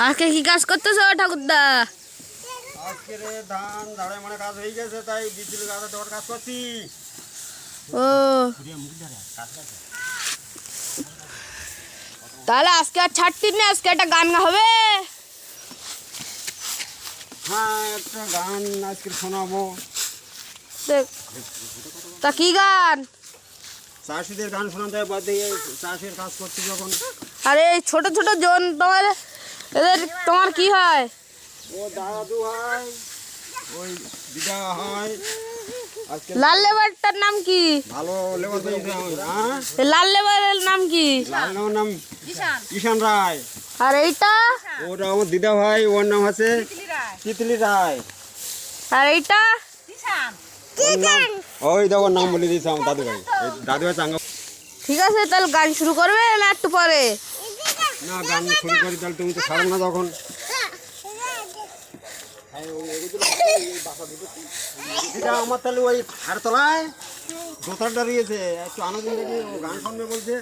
আজকে কি কাজ করতেছো ঠাকুরদা? আজকে রে ধান ধারে মানে কাজ হয়ে গেছে তাই বিজলি গাছে দেওয়ার কাজ করছি। ও। তাহলে আজকে আর ছাড়তিস না আজকে একটা গান হবে? হ্যাঁ একটা গান আজকে শোনাবো। তা কি গান? চাষিদের গান শোনাতে বাদ দিয়ে চাষের কাজ করছি যখন। আরে এই ছোট ছোট জন তোমার এদের তোমার কি হয়? ও দাদু হয় ওই দিদা হয় লাল লেবারটার নাম কি? ভালো লেবার হ্যাঁ? লাল লেবারের নাম কি? লাল নেওয়ার নাম ঈশান। রায়। আর এইটা? ওটা আমার দিদা ভাই ওর নাম আছে তিতলি রায়। আর এইটা? ওর ওই দেখো নাম বলে দিয়েছে আমার দাদু ভাই। দাদু ভাই চাঙ্গা ঠিক আছে তাহলে গান শুরু করবে না একটু পরে? না গান শুরু করি, তাহলে তুমি তো ছাড়ো না তখন। এটা আমার তাহলে ওই হাড় তলায় দোতার দাঁড়িয়েছে, একটু আনন্দ দেখি, ও গান শুনবে বলছে।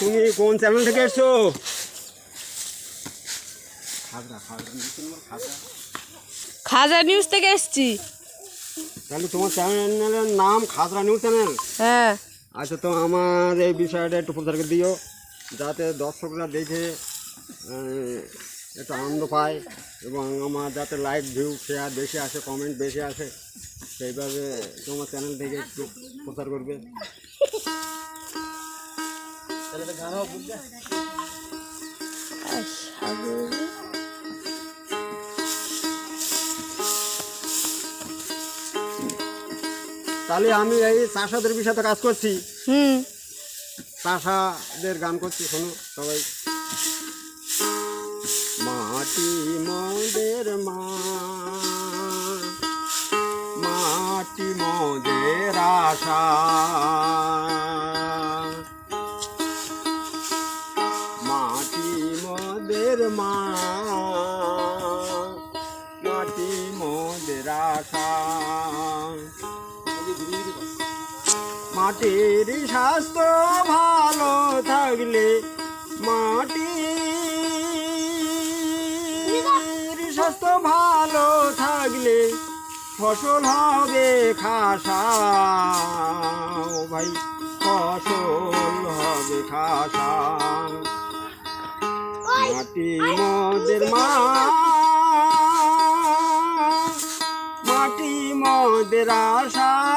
তুমি কোন চ্যানেল থেকে এসছো? খাজা নিউজ থেকে এসছি। তাহলে তোমার চ্যানেলের নাম খাজরা নিউজ চ্যানেল হ্যাঁ। আচ্ছা তো আমার এই বিষয়টা একটু প্রচারকে দিও যাতে দর্শকরা দেখে একটু আনন্দ পায় এবং আমার যাতে লাইক ভিউ শেয়ার বেশি আসে কমেন্ট বেশি আসে সেইভাবে তোমার চ্যানেল থেকে একটু প্রচার করবে। তাহলে আমি এই চাষাদের বিষয়ে কাজ করছি। হুম। চাষাদের গান করছি শোনো সবাই। মাটি মদের মা মাটি মদের আশা। মাটি মদের মা। মাটির স্বাস্থ্য ভালো থাকলে মাটির স্বাস্থ্য ভালো থাকলে ফসল হবে খাসা। ও ভাই ফসল হবে খাসা। মাটি মদের মা মাটি মদের আশা।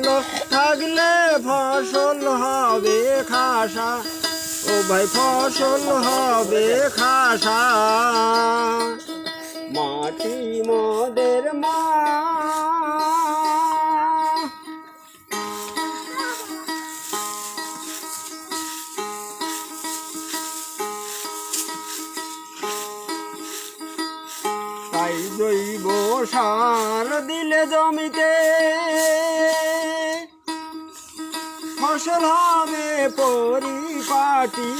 ভালো থাকলে ফসল হবে খাসা। ও ভাই, ফসল হবে খাসা। মাটি মদের মা। তাই জৈব সার দিলে জমিতে হবে পরিপাটি,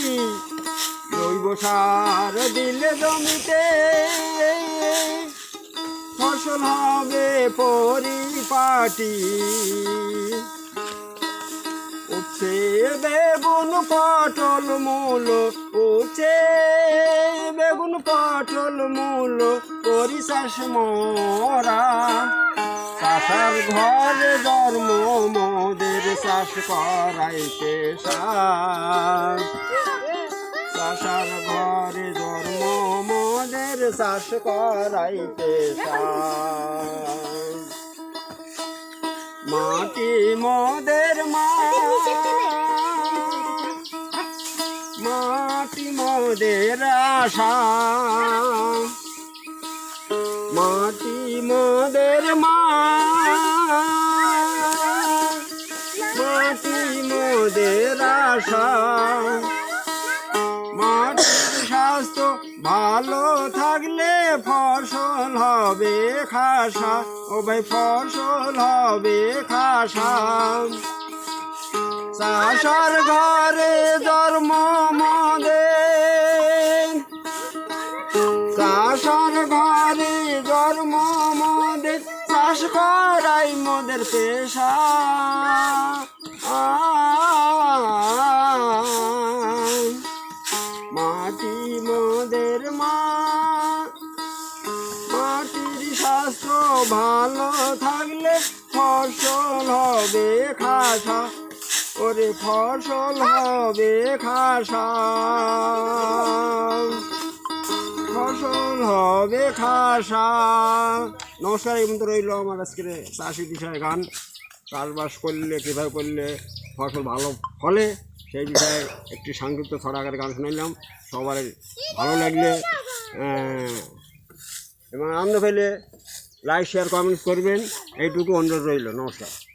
জৈব সার দিলে জমিতে ফসল হবে পরিপাটি। উচ্ছে বেগুন পটল মূল, উচ্ছে বেগুন পটল মূল চাষ মরা। চাষার ঘরে জন্ম, মোদের চাষ করাইতে চাষার ঘরে জন্ম, মোদের চাষ করাইতে মাটি মোদের মা। মাটি মোদের আশা। মাটি মোদের মা। মাটির স্বাস্থ্য ভালো থাকলে ফসল হবে খাসা। ও ভাই, ফসল হবে খাসা। চাষার ঘরে জন্ম মদের চাষ বসার ঘরে জন্ম মোদের চাষ করাই মোদের পেশা। ভালো থাকলে ফসল হবে খাসা। ওরে ফসল হবে খাসা। ফসল হবে খাসা। নমস্কার, এই মতো রইল আমার আজকের চাষি বিষয়ে গান। চাষবাস করলে, কীভাবে করলে ফসল ভালো ফলে, সেই বিষয়ে একটি সংক্ষিপ্ত ছড়াকার গান শুনাইলাম। সবার ভালো লাগলে এবং আনন্দ পেলে লাইক শেয়ার কমেন্ট করবেন। এইটুকু অনুরোধ রইল। নমস্কার।